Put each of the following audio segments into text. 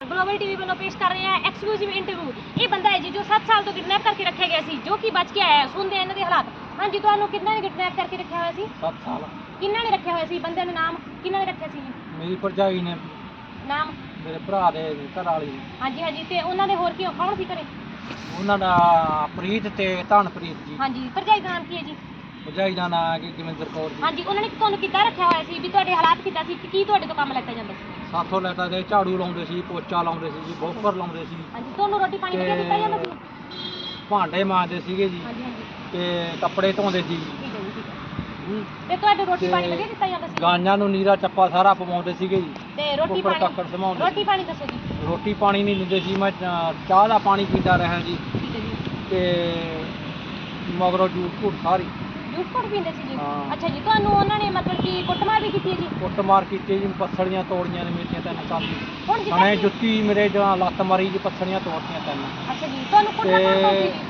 Global TV ਵੱਲੋਂ ਪੇਸ਼ ਕਰ ਰਹੇ ਹਾਂ ਐਕਸਕਲੂਸਿਵ ਇੰਟਰਵਿਊ ਇਹ ਬੰਦਾ ਹੈ ਜੀ ਜੋ 7 ਸਾਲ ਤੋਂ ਕਿਡਨੈਪ ਕਰਕੇ ਰੱਖਿਆ ਗਿਆ ਸੀ ਜੋ ਕਿ ਬਚ ਕੇ ਆਇਆ ਹੈ। ਸੁਣਦੇ ਹਾਂ ਇਹਨਾਂ ਦੇ ਹਾਲਾਤ। ਹਾਂਜੀ ਤੁਹਾਨੂੰ ਕਿੰਨਾ ਨੇ ਕਿਡਨੈਪ ਕਰਕੇ ਰੱਖਿਆ ਹੋਇਆ ਸੀ? 7 ਸਾਲ। ਕਿੰਨਾ ਨੇ ਰੱਖਿਆ ਹੋਇਆ ਸੀ? ਬੰਦੇ ਦਾ ਨਾਮ ਕਿੰਨਾ ਨੇ ਰੱਖਿਆ ਸੀ? ਮੇਰੀ ਭਰਜਾਈ ਨੇ। ਨਾਮ? ਮੇਰੇ ਭਰਾ ਦੇ ਘਰ ਵਾਲੀ। ਹਾਂਜੀ ਹਾਂਜੀ ਤੇ ਉਹਨਾਂ ਦੇ ਹੋਰ ਕੀ ਕੌਣ ਸੀ ਘਰੇ? ਉਹਨਾਂ ਦਾ ਪ੍ਰੀਤ ਤੇ ਧਨਪ੍ਰੀਤ ਜੀ। ਹਾਂਜੀ ਭਰਜਾਈ ਦਾ ਨਾਮ ਕੀ ਹੈ ਜੀ? ਭਰਜਾਈ ਦਾ ਨਾਂ ਹੈ ਕਿ ਕੌਰ ਜੀ ਹਾਂਜੀ ਉਹਨਾਂ ਨੇ ਤੁਹਾਨੂੰ ਕਿੱਦਾਂ ਰੱਖਿਆ ਹੋਇਆ ਸੀ ਵੀ ਤੁਹਾਡੇ ਹਾਲਾਤ ਕਿੱਦਾਂ ਸੀ ਕਿ ਕੀ ਤੁਹਾਡੇ ਤੋਂ ਕੰਮ ਲੈਤਾ ਜਾਂਦਾ ਸੀ? ਸਾਥੋਂ ਲੈਟਾ ਦੇ ਝਾੜੂ ਲਾਉਂਦੇ ਸੀ ਪੋਚਾ ਲਾਉਂਦੇ ਸੀ ਜੀ ਬੋਕਰ ਲਾਉਂਦੇ ਸੀ। ਹਾਂਜੀ ਤੁਹਾਨੂੰ ਰੋਟੀ ਪਾਣੀ ਵਧੀਆ ਦਿੱਤਾ ਜਾਂਦਾ ਸੀ? ਭਾਂਡੇ ਮਾਂਜਦੇ ਸੀਗੇ ਜੀ। ਹਾਂਜੀ ਹਾਂਜੀ। ਤੇ ਕੱਪੜੇ ਧੋਂਦੇ ਸੀ। ਠੀਕ ਹੈ ਜੀ ਠੀਕ ਹੈ। ਹੂੰ। ਤੇ ਤੁਹਾਡੇ ਰੋਟੀ ਪਾਣੀ ਵਧੀਆ ਦਿੱਤਾ ਜਾਂਦਾ ਸੀ? ਗਾਂਆਂ ਨੂੰ ਨੀਰਾ ਚੱਪਾ ਸਾਰਾ ਪਵਾਉਂਦੇ ਸੀਗੇ ਜੀ। ਤੇ ਰੋਟੀ ਪਾਣੀ ਕੱਕੜ ਸਮਾਉਂਦੇ ਰੋਟੀ ਪਾਣੀ ਦੱਸੋ ਜੀ। ਰੋਟੀ ਪਾਣੀ ਨਹੀਂ ਦਿੰਦੇ ਸੀ ਮੈਂ ਅਹ, ਚਾਹ ਦਾ ਪਾਣੀ ਪੀਂਦਾ ਰਿਹਾ ਜੀ। ਠੀਕ ਹੈ ਜੀ। ਤੇ ਮਗਰੋਂ ਜੂਠ ਘੁੱਟ ਸਾਰੀ। ਜੂਸ ਪੀਂਦੇ ਸੀ ਜੀ ਹਾਂ। ਅੱਛਾ ਜੀ ਤੁਹਾਨੂੰ ਉਹਨਾਂ ਨੇ ਮਤਲਬ ਕਿ ਕੁੱਟਮਾਰ ਵੀ ਕੀਤੀ ਹੈ ਜੀ? ਕੁੱਟਮਾਰ ਕੀਤੀ ਜੀ ਪੱਥੜੀਆਂ ਤੋੜੀਆਂ ਨੇ ਮੇਰੀਆਂ ਤਿੰਨ ਸਾਲ ਹੁਣ ਜਿੱਦਾਂ ਹਣੇ ਜੁੱਤੀ ਮੇਰੇ ਜਾਂ ਲੱਤ ਮਾਰੀ ਜੀ ਪੱਥੜੀਆਂ ਤੋੜਤੀਆਂ ਤਿੰਨ। ਅੱਛਾ ਜੀ ਤੁਹਾਨੂੰ ਕੁੱਟਦਾ ਕੌਣ ਕੌਣ ਸੀ ਤੇ ਜੀ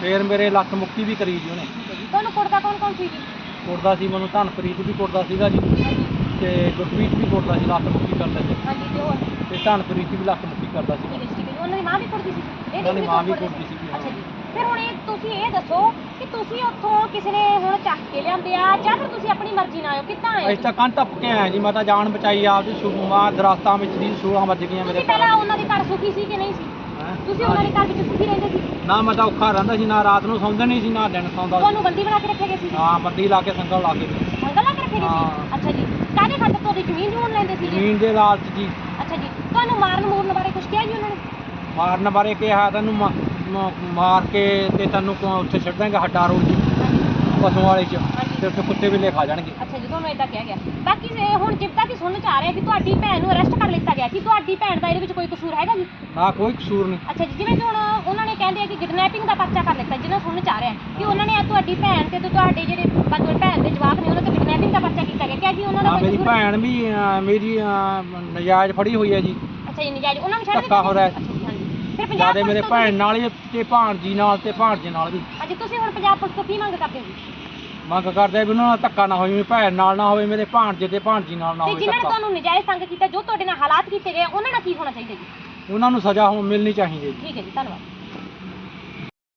ਫੇਰ ਮੇਰੇ ਲੱਤ ਮੁੱਕੀ ਵੀ ਕਰੀ ਜੀ ਉਹਨੇ। ਠੀਕ ਹੈ ਜੀ ਤੁਹਾਨੂੰ ਕੁੱਟਦਾ ਕੌਣ ਕੌਣ ਸੀ ਜੀ? ਕੁੱਟਦਾ ਸੀ ਮੈਨੂੰ ਧਨਪ੍ਰੀਤ ਵੀ ਕੁੱਟਦਾ ਸੀਗਾ ਜੀ। ਹਾਂਜੀ ਤੇ ਗੁਰਪ੍ਰੀਤ ਵੀ ਕੁੱਟਦਾ ਸੀ ਲੱਤ ਮੁੱਕੀ ਕਰਦਾ ਸੀ। ਹਾਂਜੀ ਤੇ ਹੋਰ? ਤੇ ਧਨਪ੍ਰੀਤ ਵੀ ਲੱਤ ਮੁੱਕੀ ਕਰਦਾ ਸੀ। ਠੀਕ ਹੈ ਜੀ, ਠੀਕ ਹੈ ਜੀ ਉਹਨਾਂ ਦੀ ਮਾਂ ਵੀ ਕੁੱਟਦੀ ਸੀ? ਇਹ ਉਹਨਾਂ ਦੀ ਮਾਂ ਵੀ ਕੁੱਟਦੇ ਕੁੱਟਦੀ ਸੀ। ਅੱਛਾ ਜੀ। ਫਿਰ ਹੁਣ ਇਹ ਤੁਸੀਂ ਇਹ ਦੱਸੋ ਕਿ ਤੁਸੀਂ ਉੱਥੋਂ ਕਿਸੇ ਨੇ ਹੁਣ ਚੱਕ ਕੇ ਲਿਆਂਦੇ ਆ ਜਾਂ ਫਿਰ ਤੁਸੀਂ ਆਪਣੀ ਮਰਜ਼ੀ ਨਾਲ ਹੋ ਕਿੱਦਾਂ ਆਏ ਤਾਂ ਕੰਨ ਟੱਪ ਕੇ ਆਏ ਜੀ ਮੈਂ ਤਾਂ ਜਾਨ ਬਚਾਈ ਆਪਦੀ ਸ਼ੁਰੂਮਾ ਦਰਖਤਾਂ ਵਿੱਚ ਦੀ ਸੂਲਾਂ ਵੱਜ ਗਈਆਂ ਮੇਰੇ ਤੁਸੀਂ ਪਹਿਲਾਂ ਉਹਨਾਂ ਦੇ ਘਰ ਸੁਖੀ ਸੀ ਕਿ ਨਹੀਂ ਸੀ? ਹੈਂ? ਤੁਸੀਂ ਉਹਨਾਂ ਦੇ ਘਰ ਵਿੱਚ ਸੁਖੀ ਰਹਿੰਦੇ ਸੀ? ਨਾ ਮੈਂ ਤਾਂ ਔਖਾ ਰਹਿੰਦਾ ਸੀ ਨਾ ਰਾਤ ਨੂੰ ਸੌਂਦਾ ਨਹੀਂ ਸੀ ਨਾ ਦਿਨ ਸੌਂਦਾ ਤੁਹਾਨੂੰ ਬੰਦੀ ਬਣਾ ਕੇ ਰੱਖਿਆ ਗਿਆ ਸੀ? ਹਾਂ ਬੱਦੀ ਲਾ ਕੇ ਸੰਗਲ ਲਾ ਕੇ। ਸੰਗਲ ਲਾ ਕੇ ਰੱਖੇ ਗਏ ਸੀ? ਹਾਂ। ਅੱਛਾ ਜੀ। ਕਾਹਦੇ ਖਾਤਰ ਤੁਹਾਡੀ ਜ਼ਮੀਨ ਜਮੂਨ ਲੈਂਦੇ ਸੀ? ਜੀ ਜ਼ਮੀਨ ਦੇ ਲਾਲਚ ਜੀ। ਅੱਛਾ ਜੀ। ਤੁਹਾਨੂੰ ਮਾਰਨ ਮੂਰਨ ਬਾਰੇ ਕੁਝ ਕਿਹਾ ਜੀ ਉਹਨਾਂ ਨੇ? ਮਾਰਨ ਬਾਰੇ ਕਿਹਾ ਤੈਨੂੰ ਮਾ- ਮ- ਮਾਰ ਕੇ ਤੇ ਤੈਨੂੰ ਕੋ- ਉੱਥੇ ਛੱਡ ਦਾਂਗੇ ਹੱਡਾ ਰੋਡ 'ਚ ਪਸ਼ੂਆਂ ਵਾਲੇ 'ਚ। ਤੇ ਉੱਥੇ ਕੁੱਤੇ ਵੀ ਲੈ ਖਾ ਜਾਣਗੇ। ਅੱਛਾ ਜੀ ਤੁਹਾਨੂੰ ਇਦਾਂ ਕਿਹਾ ਗਿਆ ਬਾਕੀ ਇਹ ਹੁਣ ਜਿੱਦਾਂ ਤੱਕ ਸੁਣਨ ਚ ਆ ਰਿਹਾ ਕਿ ਤੁਹਾਡੀ ਭੈਣ ਨੂੰ ਅਰੈਸਟ ਕਰ ਲਿੱਤਾ ਗਿਆ ਕਿ ਤੁਹਾਡੀ ਭੈਣ ਦਾ ਇਹਦੇ ਵਿੱਚ ਕੋਈ ਕਸੂਰ ਹੈਗਾ ਜੀ? ਨਾ ਕੋਈ ਕਸੂਰ ਨਹੀਂ। ਅੱਛਾ ਜੀ ਜਿਵੇਂ ਕਿ ਹੁਣ ਉਹਨਾਂ ਨੇ ਕਹਿੰਦੇ ਆ ਕਿ ਕਿਡਨੈਪਿੰਗ ਦਾ ਪਰਚਾ ਕਰ ਲਿੱਤਾ ਜਿਹਨਾਂ ਸੁਣਨ ਚ ਆ ਰਿਹਾ ਕਿ ਉਹਨਾਂ ਨੇ ਤੁਹਾਡੀ ਭੈਣ ਤੇ ਤੇ ਤੁਹਾਡੇ ਜਿਹੜੇ ਬਾਕੀ ਭੈਣ ਦੇ ਜਵਾਕ ਨੇ ਉਹਨਾਂ ਤੇ ਕਿਡਨੈਪਿੰਗ ਦਾ ਪਰਚਾ ਕੀਤਾ ਗਿਆ। ਕਿਹਾ ਕਿ ਉਹਨਾਂ ਦਾ ਹਾਂ ਕੋਈ ਮੇਰੀ ਕਸੂਰ? ਭੈਣ ਵੀ ਅਹ, ਮੇਰੀ ਅਹ, ਨਜਾਇਜ਼ ਫੜੀ ਹੋਈ ਹੈ ਜੀ। ਅੱਛਾ ਜੀ ਨਜਾਇਜ਼ ਉਹਨਾਂ ਨੂੰ ਛੱਡ ਧੱਕਾ ਹੋ ਰਿਹਾ ਹੈ। ਫਿਰ ਪੰਜਾਬ ਜਿਆਦੇ ਪੁਲਿਸ ਮੇਰੇ ਤੋਂ ਭੈਣ ਨਾਲ ਹੀ ਤੇ ਭਾਣਜੀ ਨਾਲ ਤੇ ਭਾਣਜੇ ਨਾਲ ਵੀ। ਹਾਂਜੀ ਤੁਸੀਂ ਹੁਣ ਪੰਜਾਬ ਪੁਲਿਸ ਤੋਂ ਕੀ ਮੰਗ ਕਰਦੇ ਹੋ ਜੀ? ਮੰਗ ਕਰਦੇ ਆ ਵੀ ਉਹਨਾਂ ਨਾਲ ਧੱਕਾ ਨਾ ਹੋਵੇ ਮੇਰੀ ਭੈਣ ਨਾਲ ਨਾ ਹੋਵੇ ਮੇਰੇ ਭਾਣਜੇ ਤੇ ਭਾਣਜੀ ਨਾਲ ਨਾ ਤੇ ਹੋਵੇ ਜਿਨ੍ਹਾਂ ਨੇ ਧੱਕਾ। ਤੁਹਾਨੂੰ ਨਜਾਇਜ਼ ਤੰਗ ਕੀਤਾ ਜੋ ਤੁਹਾਡੇ ਨਾਲ ਹਾਲਾਤ ਕੀਤੇ ਗਏ ਉਹਨਾਂ ਨਾਲ ਕੀ ਹੋਣਾ ਚਾਹੀਦਾ ਜੀ? ਉਹਨਾਂ ਨੂੰ ਸਜ਼ਾ ਹੋ- ਮਿਲਣੀ ਚਾਹੀਦੀ ਹੈ ਜੀ। ਠੀਕ ਹੈ ਜੀ ਧੰਨਵਾਦ।